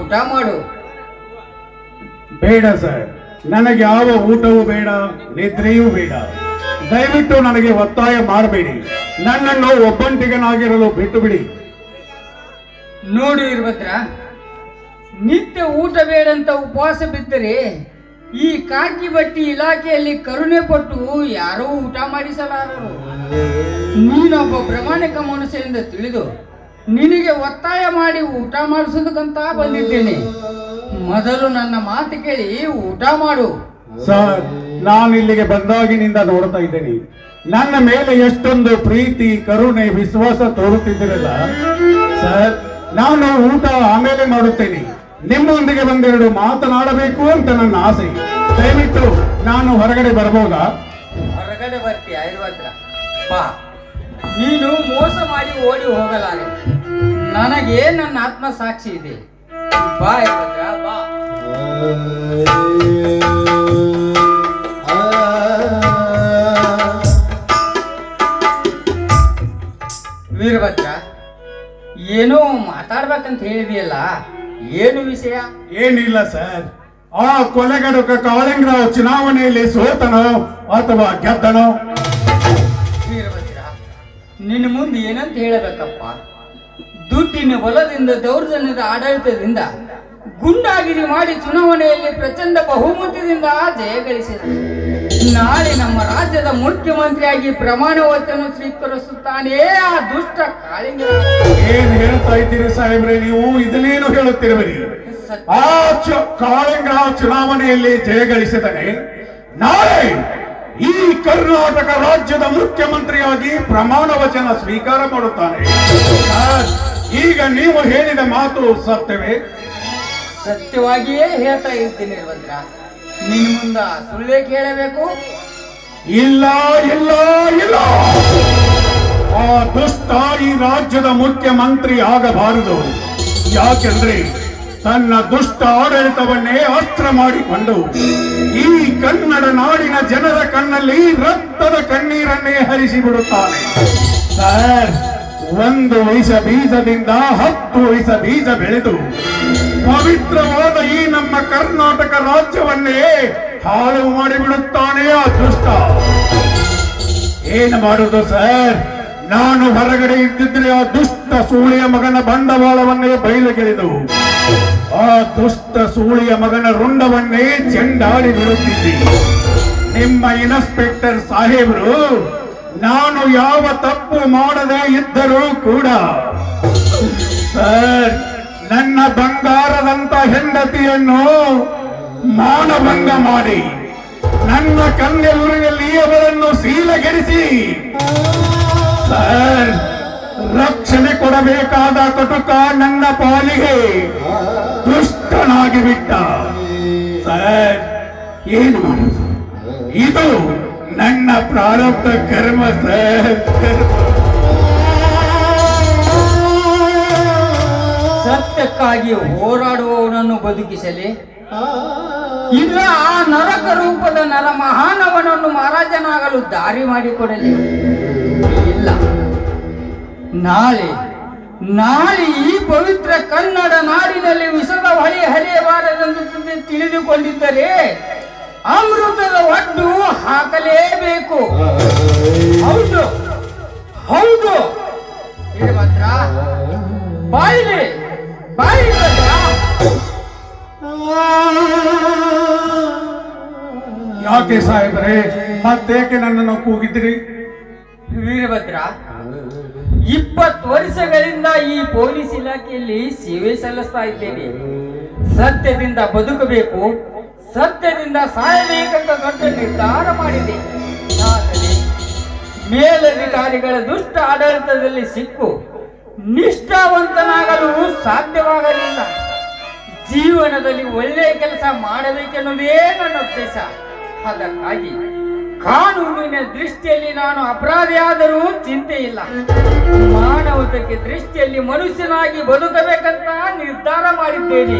ಊಟ ಮಾಡು. ಬೇಡ ಸರ್. ನನಗೆ ಯಾವ ಊಟವೂ ಬೇಡ ನಿದ್ರೆಯೂ ಬೇಡ. ದಯವಿಟ್ಟು ನನಗೆ ಒತ್ತಾಯ ಮಾಡಬೇಡಿ. ನನ್ನನ್ನು ಒಬ್ಬಂಟಿಗನಾಗಿರಲು ಬಿಟ್ಟು ಬಿಡಿ ನೋಡು ವೀರಭದ್ರ ನಿತ್ಯ ಊಟ ಬೇಡಂತ ಉಪವಾಸ ಬಿದ್ದರೆ ಈ ಕಾಕಿ ಬಟ್ಟಿ ಇಲಾಖೆಯಲ್ಲಿ ಕರುಣೆ ಪಟ್ಟು ಯಾರೂ ಊಟ ಮಾಡಿಸಲಾರರು. ನೀನೊಬ್ಬ ಪ್ರಾಮಾಣಿಕ ಮನುಷ್ಯರಿಂದ ತಿಳಿದು ನಿನಗೆ ಒತ್ತಾಯ ಮಾಡಿ ಊಟ ಮಾಡಿಸೋದಕ್ಕಂತ ಬಂದಿದ್ದೇನೆ. ಮೊದಲು ನನ್ನ ಮಾತು ಕೇಳಿ ಊಟ ಮಾಡು. ಸರ್ ನಾನು ಇಲ್ಲಿಗೆ ಬಂದಾಗಿನಿಂದ ನೋಡ್ತಾ ಇದ್ದೇನೆ. ನನ್ನ ಮೇಲೆ ಎಷ್ಟೊಂದು ಪ್ರೀತಿ ಕರುಣೆ ವಿಶ್ವಾಸ ತೋರುತ್ತಿದ್ದಿರಲ್ಲ. ಸರ್ ನಾನು ಊಟ ಆಮೇಲೆ ಮಾಡುತ್ತೇನೆ. ನಿಮ್ಮೊಂದಿಗೆ ಒಂದೆರಡು ಮಾತನಾಡಬೇಕು ಅಂತ ನನ್ನ ಆಸೆ. ದಯವಿಟ್ಟು ನಾನು ಹೊರಗಡೆ ಬರಬಹುದಾ? ಹೊರಗಡೆ ಬರ್ತೀಯ ನೀನು ಮೋಸ ಮಾಡಿ ಓಡಿ ಹೋಗಲಾರೆ. ನನಗೆ ನನ್ನ ಆತ್ಮ ಸಾಕ್ಷಿ ಇದೆ? ಬಾ ವೀರಭದ್ರ ಬಾ. ವೀರಭದ್ರ ಏನೋ ಮಾತಾಡ್ಬೇಕಂತ ಹೇಳಿದೆಯಲ್ಲ ಏನು ವಿಷಯ? ಏನಿಲ್ಲ ಸರ್. ಆ ಕೊಲೆಗಡುಕ ಕಾಳಿಂಗರಾವ್ ಚುನಾವಣೆಯಲ್ಲಿ ಸೋತನೋ ಅಥವಾ ಗೆದ್ದನೋ? ವೀರಭದ್ರ ನಿನ್ನ ಮುಂದೆ ಏನಂತ ಹೇಳಬೇಕಪ್ಪ? ದುಡ್ಡಿನ ಬಲದಿಂದ, ದೌರ್ಜನ್ಯದ ಆಡಳಿತದಿಂದ, ಗುಂಡಾಗಿರಿ ಮಾಡಿ ಚುನಾವಣೆಯಲ್ಲಿ ಪ್ರಚಂಡ ಬಹುಮತದಿಂದ ಜಯ ಗಳಿಸಿದ ನಾಳೆ ನಮ್ಮ ರಾಜ್ಯದ ಮುಖ್ಯಮಂತ್ರಿಯಾಗಿ ಪ್ರಮಾಣ ವಚನ ಸ್ವೀಕರಿಸುತ್ತಾನೆ ಆ ದುಷ್ಟ ಕಾಳಿಂಗ. ಏನ್ ಹೇಳ್ತಾ ಇದ್ದೀರಿ ಸಾಹೇಬ್ರೆ ನೀವು? ಇದನ್ನೇನು ಹೇಳುತ್ತಿರುವಿರಿ ಆ ಕಾಳಿಂಗ ಚುನಾವಣೆಯಲ್ಲಿ ಚುನಾವಣೆಯಲ್ಲಿ ಜಯಗಳಿಸಿದನೆ ನಾಳೆ ಈ ಕರ್ನಾಟಕ ರಾಜ್ಯದ ಮುಖ್ಯಮಂತ್ರಿಯಾಗಿ ಪ್ರಮಾಣ ವಚನ ಸ್ವೀಕಾರ ಮಾಡುತ್ತಾನೆ. ಈಗ ನೀವು ಹೇಳಿದ ಮಾತು ಸತ್ಯವೇ? ಸತ್ಯವಾಗಿಯೇ ಹೇಳ್ತಾ ಇರ್ತೀನಿ ಭದ್ರ ನಿನ್ನ ಮುಂದ ಸುಳ್ಳೇ ಕೇಳಬೇಕು ಇಲ್ಲ ಇಲ್ಲ ಇಲ್ಲ. ಆ ದುಷ್ಟ ಈ ರಾಜ್ಯದ ಮುಖ್ಯಮಂತ್ರಿ ಆಗಬಾರದು. ಯಾಕೆಂದ್ರೆ ತನ್ನ ದುಷ್ಟ ಆಡಳಿತವನ್ನೇ ಅಸ್ತ್ರ ಮಾಡಿಕೊಂಡು ಈ ಕನ್ನಡ ನಾಡಿನ ಜನರ ಕಣ್ಣಲ್ಲಿ ರಕ್ತದ ಕಣ್ಣೀರನ್ನೇ ಹರಿಸಿ ಬಿಡುತ್ತಾನೆ ಸರ್ ಒಂದು ವಯಸ ಬೀಜದಿಂದ ಹತ್ತು ವಯಸ್ಸ ಬೀಜ ಬೆಳೆದು ಪವಿತ್ರವಾದ ಈ ನಮ್ಮ ಕರ್ನಾಟಕ ರಾಜ್ಯವನ್ನೇ ಹಾಳು ಮಾಡಿಬಿಡುತ್ತಾನೆ ಆ ದುಷ್ಟ. ಏನು ಮಾಡುದು ಸರ್? ನಾನು ಹೊರಗಡೆ ಇದ್ದಿದ್ರೆ ಆ ದುಷ್ಟ ಸೂಳಿಯ ಮಗನ ಬಂಡವಾಳವನ್ನೇ ಬಯಲುಗೆಳೆದು, ಆ ದುಷ್ಟ ಸೂಳಿಯ ಮಗನ ರುಂಡವನ್ನೇ ಚೆಂಡಾಡಿ ಬಿಡುತ್ತಿದ್ದೆ. ನಿಮ್ಮ ಇನ್ಸ್ಪೆಕ್ಟರ್ ಸಾಹೇಬರು ನಾನು ಯಾವ ತಪ್ಪು ಮಾಡದೇ ಇದ್ದರೂ ಕೂಡ ಸರ್ ನನ್ನ ಬಂಗಾರದಂತ ಹೆಂಡತಿಯನ್ನು ಮಾನಭಂಗ ಮಾಡಿ, ನನ್ನ ಕನ್ನೆಲೂರಿನಲ್ಲಿ ಅವರನ್ನು ಸೀಲಗೆಡಿಸಿ ಸರ್ ರಕ್ಷಣೆ ಕೊಡಬೇಕಾದ ಕಟುಕ ನನ್ನ ಪಾಲಿಗೆ ದುಷ್ಟನಾಗಿ ಬಿಟ್ಟ ಸರ್ ಏನು ಇದು? ನನ್ನ ಪ್ರಾರಬ್ಧ ಕರ್ಮ ಸರ್. ಸತ್ಯಕ್ಕಾಗಿ ಹೋರಾಡುವವನನ್ನು ಬದುಕಿಸಲಿ. ಇಲ್ಲ ಆ ನರಕ ರೂಪದ ನರ ಮಹಾನವನನ್ನು ಮಹಾರಾಜನಾಗಲು ದಾರಿ ಮಾಡಿಕೊಡಲಿ. ಇಲ್ಲ. ನಾಳೆ ನಾಳೆ ಈ ಪವಿತ್ರ ಕನ್ನಡ ನಾಡಿನಲ್ಲಿ ವಿಷದ ಹೊಳೆ ಹರಿಯಬಾರದೆಂದು ತಿಳಿದುಕೊಂಡಿದ್ದರೆ ಅಮೃತದ ಒಡ್ಡು ಹಾಕಲೇಬೇಕು. ಹೌದು. ಹೌದು. ವೀರಭದ್ರ ಬಾಯಿಲಿ ಬಾಯಿ ಯಾಕೆ ಸಾಹೇಬ್ರೆ ಮತ್ತೇಕೆ ನನ್ನನ್ನು ಕೂಗಿದ್ರಿ? ವೀರಭದ್ರ ಇಪ್ಪತ್ತು ವರ್ಷಗಳಿಂದ ಈ ಪೊಲೀಸ್ ಇಲಾಖೆಯಲ್ಲಿ ಸೇವೆ ಸಲ್ಲಿಸ್ತಾ ಇದ್ದೇನೆ. ಸತ್ಯದಿಂದ ಬದುಕಬೇಕು. ಸತ್ಯದಿಂದ ಸಾಯಬೇಕಂತ ದೊಡ್ಡ ನಿರ್ಧಾರ ಮಾಡಿದೆ. ಆದರೆ ಮೇಲಧಿಕಾರಿಗಳ ದುಷ್ಟ ಆಡಳಿತದಲ್ಲಿ ಸಿಕ್ಕು. ನಿಷ್ಠಾವಂತನಾಗಲು ಸಾಧ್ಯವಾಗಲಿಲ್ಲ. ಜೀವನದಲ್ಲಿ ಒಳ್ಳೆಯ ಕೆಲಸ ಮಾಡಬೇಕೆನ್ನುವುದೇ ನನ್ನ ಉದ್ದೇಶ. ಅದಕ್ಕಾಗಿ ಕಾನೂನಿನ ದೃಷ್ಟಿಯಲ್ಲಿ ನಾನು ಅಪರಾಧಿಯಾದರೂ ಚಿಂತೆ ಇಲ್ಲ ಮಾನವತಕ್ಕೆ ದೃಷ್ಟಿಯಲ್ಲಿ ಮನುಷ್ಯನಾಗಿ ಬದುಕಬೇಕಂತ ನಿರ್ಧಾರ ಮಾಡಿದ್ದೇನೆ.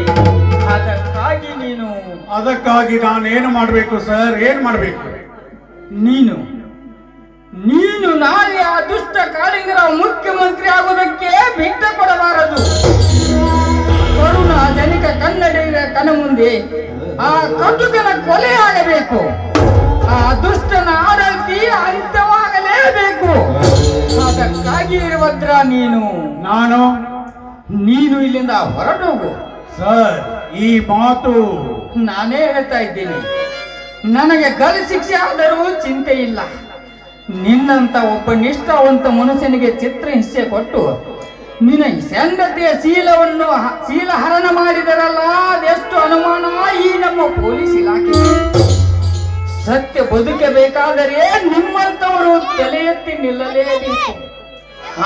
ಅದಕ್ಕಾಗಿ ನೀನು ಅದಕ್ಕಾಗಿ ನಾನು ಏನು ಮಾಡಬೇಕು ಸರ್? ಏನು ಮಾಡಬೇಕು? ನೀನು ನೀನು ನಾಳೆ ಆ ದುಷ್ಟ ಕಾಳಿಂಗರ ಮುಖ್ಯಮಂತ್ರಿ ಆಗುವುದಕ್ಕೆ ಬಿಟ್ಟ ಕೊಡಬಾರದು. ಕರುಣ ಜನಿಕ ಕನ್ನಡಿಗರ ಕನ ಮುಂದೆ ಆ ಕಟುಕನ ಕೊಲೆ ಆಗಬೇಕು. ದುಷ್ಟನ ಆಡಳಿತಿ ಅಂತ್ಯವಾಗಲೇಬೇಕು ಅದಕ್ಕಾಗಿ ಇರುವದ್ರ ನೀನು. ನಾನು? ನೀನು ಇಲ್ಲಿಂದ ಹೊರಟೋಗು. ಸರ್ ಈ ಮಾತು ನಾನೇ ಹೇಳ್ತಾ ಇದ್ದೀನಿ. ನನಗೆ ಗಲ್ ಶಿಕ್ಷೆ ಆದರೂ ಚಿಂತೆ ಇಲ್ಲ. ನಿನ್ನಂತ ಒಬ್ಬ ನಿಷ್ಠಾವಂತ ಮನುಷ್ಯನಿಗೆ ಚಿತ್ರ ಹಿಂಸೆ ಕೊಟ್ಟು ನಿನ್ನ ಸಂಗತಿಯ ಶೀಲವನ್ನು ಹ- ಶೀಲ ಹರಣ ಮಾಡಿದರಲ್ಲ ಅದೆಷ್ಟು ಅನುಮಾನ? ಈ ನಮ್ಮ ಪೊಲೀಸ್ ಇಲಾಖೆ. ಸತ್ಯ ಬದುಕಬೇಕಾದರೆ ನಿಮ್ಮಂತವರು ತಲೆ ಎತ್ತಿ ನಿಲ್ಲಲೇಬೇಕು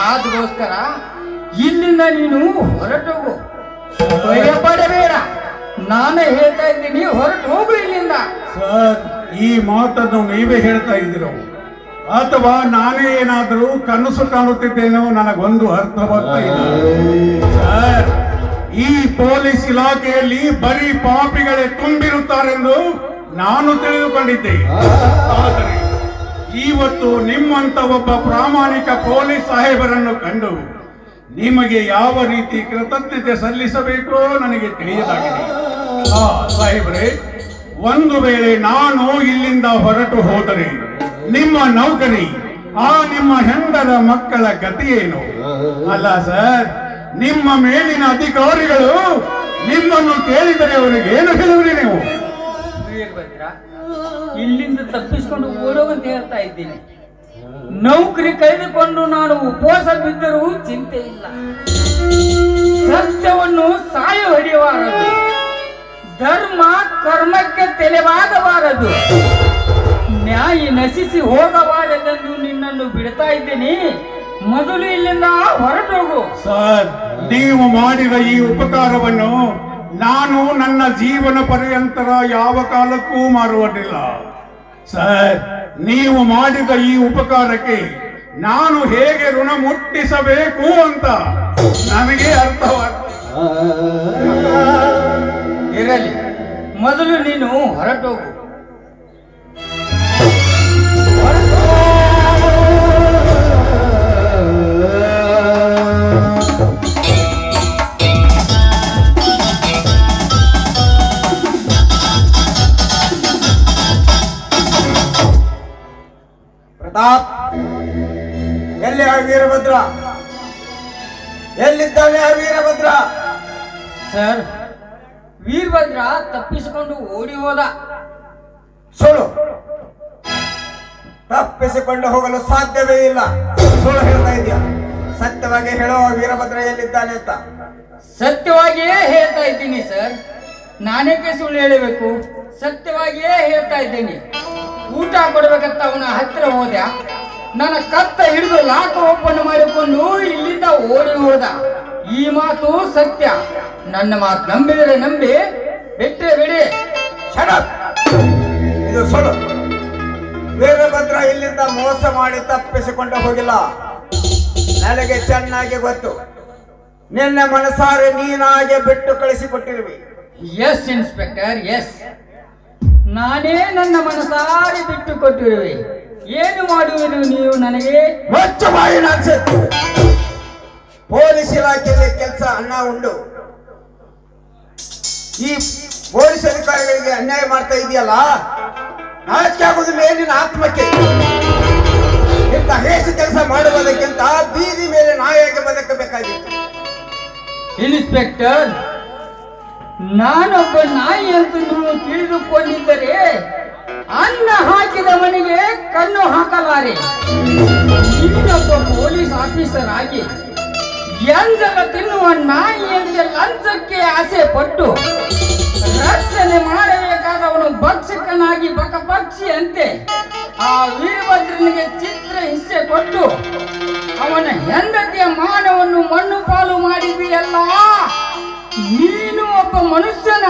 ಅದಕ್ಕೋಸ್ಕರ ಇಲ್ಲಿಂದ ನೀನು ಹೊರಟೋಗು ಭಯ ಪಡಬೇಡ ನಾನೇ ಹೇಳ್ತಾ ಇದ್ದೀನಿ ಹೊರಟು ಹೋಗು ಇಲ್ಲಿಂದ. ಸರ್, ಈ ಮಾತನ್ನು ನೀವೇ ಹೇಳ್ತಾ ಇದ್ದೀರೋ? ಅಥವಾ ನಾನೇ ಏನಾದರೂ ಕನಸು ಕಾಣುತ್ತಿದ್ದೇನೋ? ನನಗೊಂದು ಅರ್ಥವಾಗ್ತಾ ಇಲ್ಲ. ಸರ್, ಈ ಪೊಲೀಸ್ ಇಲಾಖೆಯಲ್ಲಿ ಬರೀ ಪಾಪಿಗಳೇ ತುಂಬಿರುತ್ತಾರೆಂದು ನಾನು ತಿಳಿದುಕೊಂಡಿದ್ದೆ. ಆದರೆ ಇವತ್ತು ನಿಮ್ಮಂತ ಒಬ್ಬ ಪ್ರಾಮಾಣಿಕ ಪೊಲೀಸ್ ಸಾಹೇಬರನ್ನು ಕಂಡು ನಿಮಗೆ ಯಾವ ರೀತಿ ಕೃತಜ್ಞತೆ ಸಲ್ಲಿಸಬೇಕೋ ನನಗೆ ತಿಳಿಯದಾಗಿದೆ. ಆ, ಸಾಹೇಬರೇ, ಒಂದು ವೇಳೆ ನಾನು ಇಲ್ಲಿಂದ ಹೊರಟು ಹೋದರೆ ನಿಮ್ಮ ನೌಕರಿ ಆ ನಿಮ್ಮ ಹೆಂಡರ ಮಕ್ಕಳ ಗತಿಯೇನು? ಅಲ್ಲ ಸರ್, ನಿಮ್ಮ ಮೇಲಿನ ಅಧಿಕಾರಿಗಳು ನಿಮ್ಮನ್ನು ಕೇಳಿದರೆ ಅವರಿಗೆ ಏನು ಹೇಳುವಿರಿ ನೀವು? ಇಲ್ಲಿಂದ ತಪ್ಪಿಸಿಕೊಂಡು ಓಡೋಗಂತ ಹೇಳ್ತಾ ಇದ್ದೀನಿ. ನೌಕರಿ ಕಳೆದುಕೊಂಡು ನಾನು ಉಪವಾಸ ಬಿದ್ದರೂ ಚಿಂತೆ ಇಲ್ಲ. ಸತ್ಯವನ್ನು ಸಾಯ ಹೊಡೆಯಬಾರದು. ಧರ್ಮ ಕರ್ಮಕ್ಕೆ ತೆಲೆವಾಗಬಾರದು ನ್ಯಾಯ ನಶಿಸಿ ಹೋಗಬಾರದೆಂದು ನಿನ್ನನ್ನು ಬಿಡ್ತಾ ಇದ್ದೀನಿ. ಮೊದಲು ಇಲ್ಲಿಂದ ಹೊರಟೋಗು. ಸರ್, ನೀವು ಮಾಡಿದ ಈ ಉಪಕಾರವನ್ನು ನಾನು ನನ್ನ ಜೀವನ ಪರ್ಯಂತರ ಯಾವ ಕಾಲಕ್ಕೂ ಮಾರುವುದಿಲ್ಲ ಸರ್, ನೀವು ಮಾಡಿದ ಈ ಉಪಕಾರಕ್ಕೆ ನಾನು ಹೇಗೆ ಋಣ ಮುಟ್ಟಿಸಬೇಕು ಅಂತ ನನಗೆ ಅರ್ಥವಾಗ್ತದೆ. ಇರಲಿ, ಮೊದಲು ನೀನು ಹೊರಟೋಗು. ತಪ್ಪಿಸಿಕೊಂಡು ಹೋಗಲು ಸಾಧ್ಯವೇ ಇಲ್ಲ. ಸುಳ್ಳು ಹೇಳ್ತಾ ಇದೆಯಾ? ಸತ್ಯವಾಗಿ ಹೇಳೋ ವೀರಭದ್ರ ಎಲ್ಲಿದ್ದಾನೆ ಅಂತ. ಸತ್ಯವಾಗಿಯೇ ಹೇಳ್ತಾ ಇದ್ದೀನಿ ಸರ್. ನಾನೇಕೆ ಸುಳ್ಳು ಹೇಳಬೇಕು? ಸತ್ಯವಾಗಿಯೇ ಹೇಳ್ತಾ ಇದ್ದೀನಿ. ಊಟ ಕೊಡ್ಬೇಕಂತ ಅವನ ಹತ್ತಿರ ಹೋದ. ನನ್ನ ಕತ್ತ ಹಿಡಿದು ಲಾಕ ಓಪನ್ ಮಾಡಿಕೊಂಡು ಇಲ್ಲಿಂದ ಓಡಿ ಹೋದ. ಈ ಮಾತು ಸತ್ಯ. ನನ್ನ ಮಾತು ನಂಬಿದರೆ ನಂಬಿ. ಬಿಟ್ಟರೆ ಬಿಡಿ. ಸಡ ಇದು ಸುಳ್ಳು. ವೀರಭದ್ರ ಇಲ್ಲಿಂದ ಮೋಸ ಮಾಡಿ ತಪ್ಪಿಸಿಕೊಂಡು ಹೋಗಿಲ್ಲ. ನನಗೆ ಚೆನ್ನಾಗಿ ಗೊತ್ತು. ನಿನ್ನ ಮನಸಾರೆ ನೀನಾಗೆ ಬಿಟ್ಟು ಕಳಿಸಿಕೊಟ್ಟಿರುವಿ. ಎಸ್ ಇನ್ಸ್ಪೆಕ್ಟರ್ ಎಸ್ ನಾನೇ ನನ್ನ ಮನಸಾರಿ ಬಿಟ್ಟು ಕೊಟ್ಟಿರುವೆ. ಏನು ಮಾಡುವುದು ನೀವು ನನಗೆ? ಬಾಯಿ ಅನ್ಸುತ್ತೆ ಪೊಲೀಸ್ ಇಲಾಖೆಯಲ್ಲಿ ಕೆಲಸ ಅನ್ನ ಉಂಡು. ಈ ಪೊಲೀಸ್ ಅಧಿಕಾರಿಗಳಿಗೆ ಅನ್ಯಾಯ ಮಾಡ್ತಾ ಇದೆಯಲ್ಲ? ನಾಚಿಕೆ ಆಗೋದಿಲ್ಲ ಏನಿನ ಆತ್ಮಕ್ಕೆ. ಇಂಥ ಹೇಸ ಕೆಲಸ ಮಾಡುವುದಕ್ಕಿಂತ ಬೀದಿ ಮೇಲೆ ನಾಯಿಯಾಗಿ ಬದುಕಬೇಕಾಗಿತ್ತು. ಇನ್ಸ್ಪೆಕ್ಟರ್, ನಾನೊಬ್ಬ ನಾಯಿ ಅಂತ ನೀವು ತಿಳಿದುಕೊಂಡಿದ್ದರೆ ಅನ್ನ ಹಾಕಿದವನಿಗೆ ಕಣ್ಣು ಹಾಕಲಾರೆ. ಇನ್ನೊಬ್ಬ ಪೊಲೀಸ್ ಆಫೀಸರ್ ಆಗಿ ಎಂಜಲ ತಿನ್ನುವ ನಾಯಿಯಂತೆ ಲಂಚಕ್ಕೆ ಆಸೆ ಪಟ್ಟು ರಕ್ಷಣೆ ಮಾಡಬೇಕಾದವನು ಭಕ್ಷಕನಾಗಿ ಬಕಪಕ್ಷಿಯಂತೆ ಆ ವೀರಭದ್ರನಿಗೆ ಚಿತ್ರ ಹಿಸ್ಸೆ ಕೊಟ್ಟು, ಅವನ ಹೆಂಡತಿಯ ಮಾನವನ್ನು ಮಣ್ಣು ಪಾಲು ಮಾಡಿದೆಯಲ್ಲ ನೀನು ಒಬ್ಬ ಮನುಷ್ಯನ.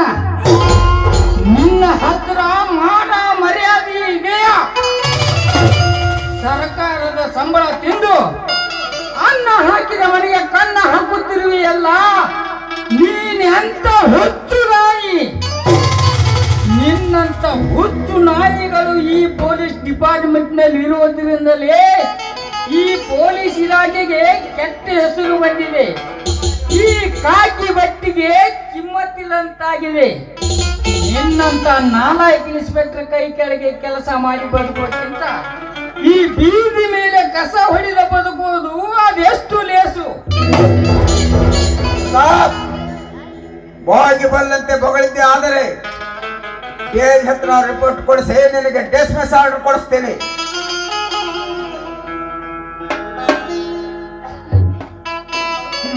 ನಿನ್ನ ಹತ್ರ ಮಾಡ ಮರ್ಯಾದೆ ಇದೆಯಾ ಸರ್ಕಾರದ ಸಂಬಳ ತಿಂದು ಅನ್ನ ಹಾಕಿದ ಮನೆಗೆ ಕನ್ನ ಹಾಕುತ್ತಿರುವೆಯಲ್ಲ, ನೀನೆಂತ ಹುಚ್ಚು ನಾಯಿ ನಿನ್ನಂತ ಹುಚ್ಚು ನಾಯಿಗಳು ಈ ಪೊಲೀಸ್ ಡಿಪಾರ್ಟ್ಮೆಂಟ್ನಲ್ಲಿ ಇರುವುದರಿಂದಲೇ ಈ ಪೊಲೀಸ್ ಇಲಾಖೆಗೆ ಕೆಟ್ಟ ಹೆಸರು ಬಂದಿದೆ. ಈ ಕಾಕಿ ಬಟ್ಟಿಗೆ ಕಿಮ್ಮತ್ತಿಲ್ಲಂತಾಗಿದೆ. ನಿನ್ನಂತ ನಾಲಾಯಕ ಇನ್ಸ್ಪೆಕ್ಟರ್ ಕೈ ಕೆಳಗೆ ಕೆಲಸ ಮಾಡಿ ಬದುಕೋಕ್ಕಿಂತ ಈ ಬೀದಿ ಮೇಲೆ ಕಸ ಹೊಡೆದ ಬದುಕುವುದು ಅದೆಷ್ಟು ಲೇಸು. ಬಾಗಿ ಬಲ್ಲಂತೆ ಬೊಗಳಿದ್ದೆ, ಆದರೆ ಏಜ್ ಹತ್ರ ರಿಪೋರ್ಟ್ ಕೊಡಿಸಿ, ನಿನಗೆ ಡಿಸ್ಮಿಸ್ ಆರ್ಡರ್ ಕೊಡಿಸ್ತೇನೆ.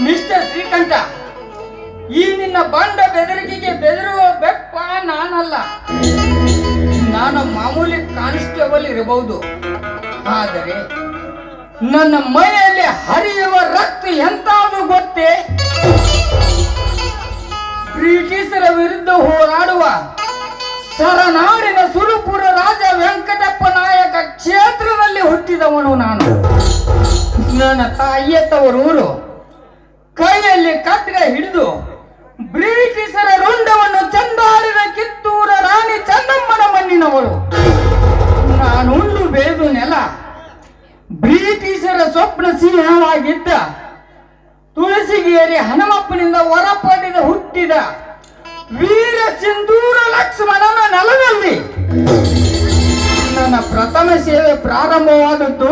ಮಿಸ್ಟರ್ ಶ್ರೀಕಂಠ, ಈ ನಿನ್ನ ಬಂಡ ಬೆದರಿಕೆಗೆ ಬೆದರುವ ಬೆಪ್ಪ ನಾನಲ್ಲ. ನಾನು ಮಾಮೂಲಿ ಕಾನ್ಸ್ಟೇಬಲ್ ಇರಬಹುದು. ಆದರೆ ನನ್ನ ಮೈಯಲ್ಲಿ ಹರಿಯುವ ರಕ್ತ ಎಂತಾದ್ರೂ ಗೊತ್ತೇ? ಸರನಾಡಿನ ಸುರುಪುರ ರಾಜ ವೆಂಕಟಪ್ಪ ನಾಯಕ ಕ್ಷೇತ್ರದಲ್ಲಿ ಹುಟ್ಟಿದವನು ನಾನು. ನನ್ನ ತಾಯಿಯ ತವರೂರು. ಕೈಯಲ್ಲಿ ಕಟ್ಟಿಗೆ ಹಿಡಿದು ಬ್ರಿಟಿಷರ ರುಂಡವನ್ನು ಚಂದಾರಿನ ಕಿತ್ತೂರ ರಾಣಿ ಚೆನ್ನಮ್ಮನ ಮಣ್ಣಿನವಳು. ನಾನುಂಡು ಬೆಳೆದು ನೆಲ. ಬ್ರಿಟಿಷರ ಸ್ವಪ್ನ ಸಿಂಹವಾಗಿದ್ದ ತುಳಸಿಗೇರಿ ಹನುಮಪ್ಪನಿಂದ ಹೊರಪಡೆದ ಹುಟ್ಟಿದ ವೀರ ಸಿಂಧೂರ ಲಕ್ಷ್ಮಣನ ನೆಲದಲ್ಲಿ. ನನ್ನ ಪ್ರಥಮ ಸೇವೆ ಪ್ರಾರಂಭವಾದದ್ದು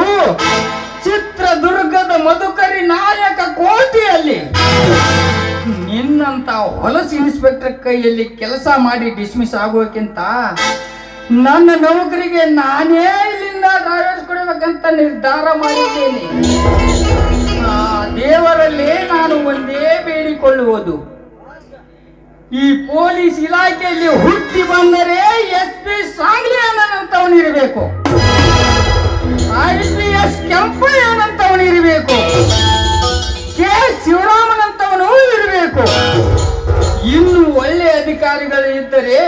ಚಿತ್ರದುರ್ಗದ ಮಧುಕರಿ ನಾಯಕ ಕೋಟೆಯಲ್ಲಿ. ನಿನ್ನಂತ ಹೊಲಸು ಇನ್ಸ್ಪೆಕ್ಟರ್ ಕೈಯಲ್ಲಿ ಕೆಲಸ ಮಾಡಿ ಡಿಸ್ಮಿಸ್ ಆಗೋಕ್ಕಿಂತ ನನ್ನ ನೌಕರಿಗೆ ನಾನೇ ಇಲ್ಲಿಂದ ಕೊಡಬೇಕಂತ ನಿರ್ಧಾರ ಮಾಡಿದ್ದೇನೆ. ದೇವರಲ್ಲೇ ನಾನು ಒಂದೇ ಬೇಡಿಕೊಳ್ಳುವುದು. ಈ ಪೊಲೀಸ್ ಇಲಾಖೆಯಲ್ಲಿ ಹುಟ್ಟಿ ಬಂದರೆ ಎಸ್ ಪಿ ಸಾಂಗ್ಲಿ ಅನ್ನಂತವನಿರಬೇಕು ಐ ಪಿ ಎಸ್ ಕೆಂಪಯ್ಯನಂತವನು ಇರಬೇಕು. ಕೆ ಶಿವರಾಮನಂತವನು ಇರಬೇಕು. ಇನ್ನು ಒಳ್ಳೆ ಅಧಿಕಾರಿಗಳು ಇದ್ದರೆ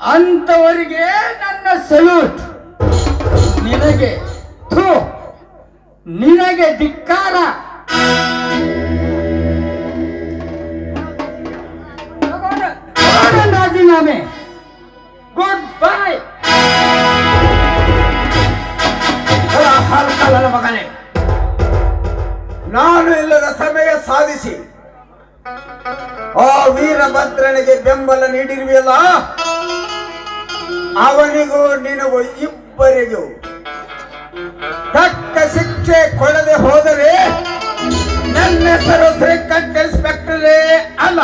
ಅಂತವರಿಗೆ ನನ್ನ ಸಲ್ಯೂಟ್. ನಿನಗೆ ಥೂ. ನಿನಗೆ ಧಿಕ್ಕಾರ. ರಾಜೀನಾಮೆ ಗುಡ್ ಬೈ ಹಾಲಕಲ್ಲನ ಮಗನೇ. ನಾನು ಇಲ್ಲದ ಸಮಯ ಸಾಧಿಸಿ. ಆ ವೀರಭದ್ರನಿಗೆ ಬೆಂಬಲ ನೀಡಿರುವೆಯಲ್ಲ? ಅವನಿಗೂ ನಿನಗೂ ಇಬ್ಬರಿಗೂ ತಕ್ಕ ಶಿಕ್ಷೆ ಕೊಡದೆ ಹೋದರೆ ನನ್ನ ಹೆಸರು ಶ್ರೀಕಂಠ ಇನ್ಸ್ಪೆಕ್ಟರೇ ಅಲ್ಲ.